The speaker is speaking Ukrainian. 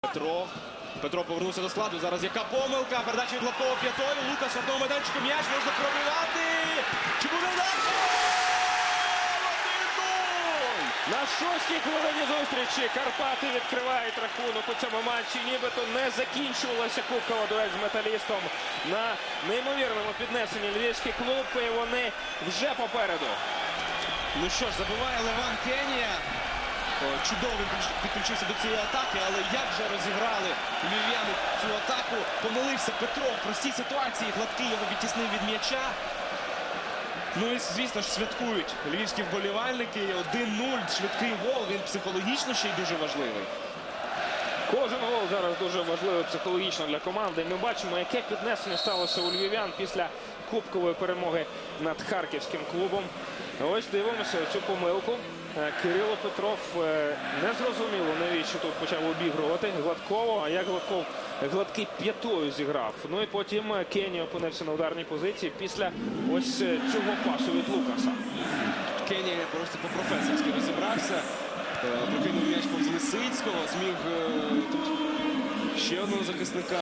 Петро. Петро повернувся до складу. Зараз яка помилка. Передача від Лапкова п'ятою. Лукаш одного майданчика. М'яч можна пробивати. Чи буде! 1-0! На шостій хвилині зустрічі Карпати відкривають рахунок у цьому матчі. Нібито не закінчувалася кубкова дуель з металістом на неймовірному піднесенні львівський клуб. І вони вже попереду. Ну що ж, забиває Леван Кенія. Чудово підключився до цієї атаки, але як же розіграли львів'яни цю атаку? Помилився Петро в простій ситуації. Гладкий його відтіснив від м'яча. Ну і звісно ж святкують львівські вболівальники. 1-0, швидкий гол. Він психологічно ще й дуже важливий. Кожен гол зараз дуже важливий психологічно для команди. Ми бачимо, яке піднесення сталося у львів'ян після кубкової перемоги над харківським клубом. Ось дивимося цю помилку. Е, Кирило Петров е, не зрозуміло, навіщо тут почав обігрувати Гладково. А як Гладков гладкий п'ятою зіграв. Ну і потім е, Кені опинився на ударній позиції після ось цього пасу від Лукаса. Кенія просто по-професорськи розібрався. Прокинув м'яч повз Лисицького, зміг тут ще одного захисника